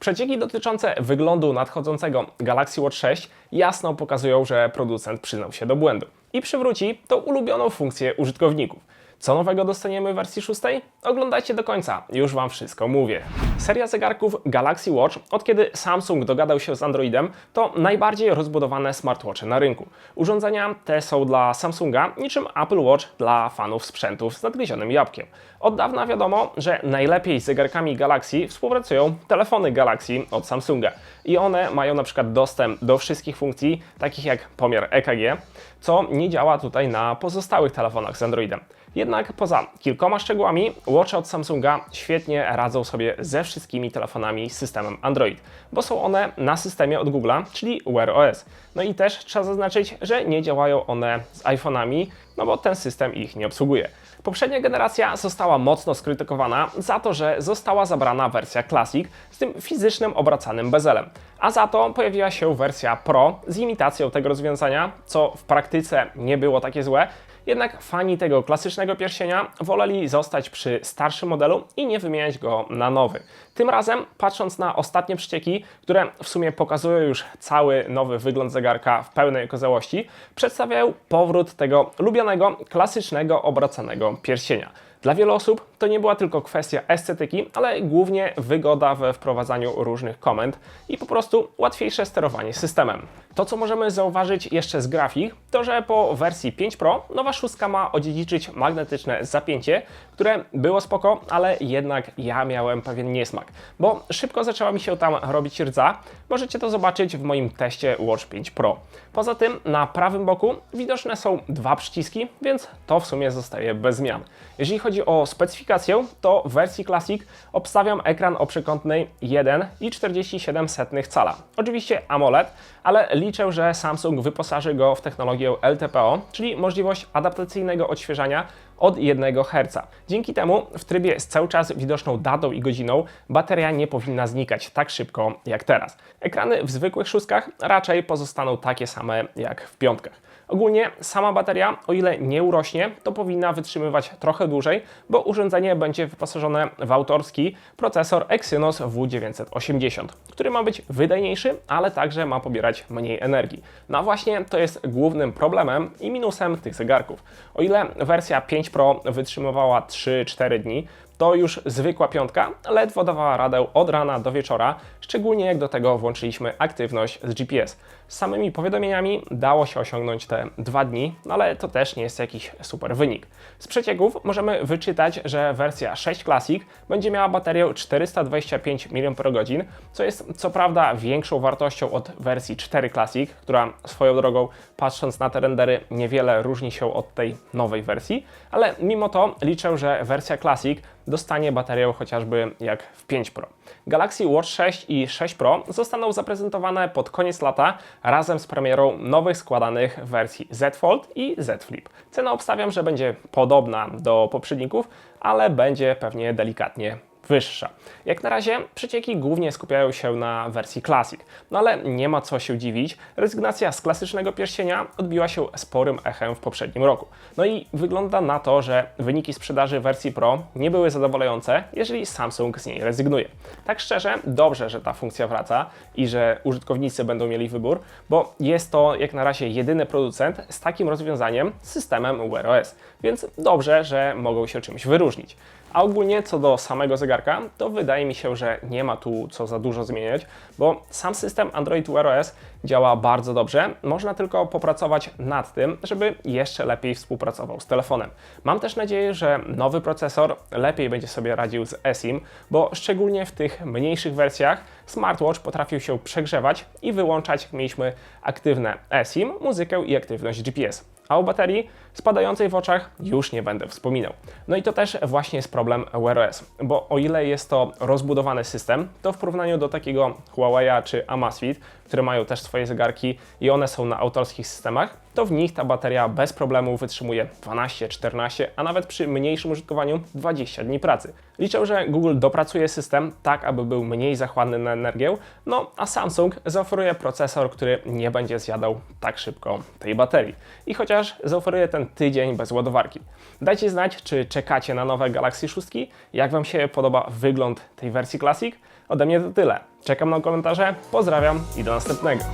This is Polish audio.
Przecieki dotyczące wyglądu nadchodzącego Galaxy Watch 6 jasno pokazują, że producent przyznał się do błędu i przywróci tą ulubioną funkcję użytkowników. Co nowego dostaniemy w wersji 6? Oglądajcie do końca, już Wam wszystko mówię. Seria zegarków Galaxy Watch, od kiedy Samsung dogadał się z Androidem, to najbardziej rozbudowane smartwatche na rynku. Urządzenia te są dla Samsunga niczym Apple Watch dla fanów sprzętów z nadgryzionym jabłkiem. Od dawna wiadomo, że najlepiej z zegarkami Galaxy współpracują telefony Galaxy od Samsunga i one mają na przykład dostęp do wszystkich funkcji, takich jak pomiar EKG, co nie działa tutaj na pozostałych telefonach z Androidem. Jednak poza kilkoma szczegółami, Watche od Samsunga świetnie radzą sobie ze wszystkimi telefonami z systemem Android, bo są one na systemie od Google'a, czyli Wear OS. No i też trzeba zaznaczyć, że nie działają one z iPhone'ami, no bo ten system ich nie obsługuje. Poprzednia generacja została mocno skrytykowana za to, że została zabrana wersja Classic z tym fizycznym obracanym bezelem. A za to pojawiła się wersja Pro z imitacją tego rozwiązania, co w praktyce nie było takie złe, jednak fani tego klasycznego pierścienia woleli zostać przy starszym modelu i nie wymieniać go na nowy. Tym razem, patrząc na ostatnie przecieki, które w sumie pokazują już cały nowy wygląd zegarka w pełnej okazałości, przedstawiają powrót tego lubianego, klasycznego, obracanego pierścienia. Dla wielu osób to nie była tylko kwestia estetyki, ale głównie wygoda we wprowadzaniu różnych komend i po prostu łatwiejsze sterowanie systemem. To, co możemy zauważyć jeszcze z grafik, to że po wersji 5 Pro nowa szóstka ma odziedziczyć magnetyczne zapięcie, które było spoko, ale jednak ja miałem pewien niesmak, bo szybko zaczęła mi się tam robić rdza. Możecie to zobaczyć w moim teście Watch 5 Pro. Poza tym na prawym boku widoczne są dwa przyciski, więc to w sumie zostaje bez zmian. Jeżeli chodzi o specyfikację, to w wersji Classic obstawiam ekran o przekątnej 1,47 cala. Oczywiście AMOLED, ale liczę, że Samsung wyposaży go w technologię LTPO, czyli możliwość adaptacyjnego odświeżania od 1 Hz. Dzięki temu w trybie z cały czas widoczną datą i godziną bateria nie powinna znikać tak szybko jak teraz. Ekrany w zwykłych szóstkach raczej pozostaną takie same jak w piątkach. Ogólnie sama bateria, o ile nie urośnie, to powinna wytrzymywać trochę dłużej, bo urządzenie będzie wyposażone w autorski procesor Exynos W980, który ma być wydajniejszy, ale także ma pobierać mniej energii. No a właśnie to jest głównym problemem i minusem tych zegarków. O ile wersja 5 Pro wytrzymywała 3-4 dni, to już zwykła piątka ledwo dawała radę od rana do wieczora, szczególnie jak do tego włączyliśmy aktywność z GPS. Z samymi powiadomieniami dało się osiągnąć te dwa dni, no ale to też nie jest jakiś super wynik. Z przecieków możemy wyczytać, że wersja 6 Classic będzie miała baterię 425 mAh, co jest co prawda większą wartością od wersji 4 Classic, która swoją drogą, patrząc na te rendery, niewiele różni się od tej nowej wersji, ale mimo to liczę, że wersja Classic dostanie baterię chociażby jak w 5 Pro. Galaxy Watch 6 i 6 Pro zostaną zaprezentowane pod koniec lata razem z premierą nowych składanych wersji Z Fold i Z Flip. Cena obstawiam, że będzie podobna do poprzedników, ale będzie pewnie delikatnie wyższa. Jak na razie przecieki głównie skupiają się na wersji Classic, no ale nie ma co się dziwić, rezygnacja z klasycznego pierścienia odbiła się sporym echem w poprzednim roku. No i wygląda na to, że wyniki sprzedaży wersji Pro nie były zadowalające, jeżeli Samsung z niej rezygnuje. Tak szczerze, dobrze, że ta funkcja wraca i że użytkownicy będą mieli wybór, bo jest to jak na razie jedyny producent z takim rozwiązaniem, systemem Wear OS, więc dobrze, że mogą się czymś wyróżnić. A ogólnie co do samego zegarka, to wydaje mi się, że nie ma tu co za dużo zmieniać, bo sam system Android Wear OS działa bardzo dobrze. Można tylko popracować nad tym, żeby jeszcze lepiej współpracował z telefonem. Mam też nadzieję, że nowy procesor lepiej będzie sobie radził z eSIM, bo szczególnie w tych mniejszych wersjach smartwatch potrafił się przegrzewać i wyłączać, mieliśmy aktywne eSIM, muzykę i aktywność GPS a o baterii spadającej w oczach już nie będę wspominał. No i to też właśnie jest problem Wear OS, bo o ile jest to rozbudowany system, to w porównaniu do takiego Huawei'a czy Amazfit, które mają też swoje zegarki i one są na autorskich systemach, to w nich ta bateria bez problemu wytrzymuje 12, 14, a nawet przy mniejszym użytkowaniu 20 dni pracy. Liczę, że Google dopracuje system tak, aby był mniej zachłanny na energię, no a Samsung zaoferuje procesor, który nie będzie zjadał tak szybko tej baterii. I chociaż zaoferuje ten tydzień bez ładowarki. Dajcie znać, czy czekacie na nowe Galaxy 6, jak Wam się podoba wygląd tej wersji Classic, Ode mnie to tyle. Czekam na komentarze, pozdrawiam i do następnego.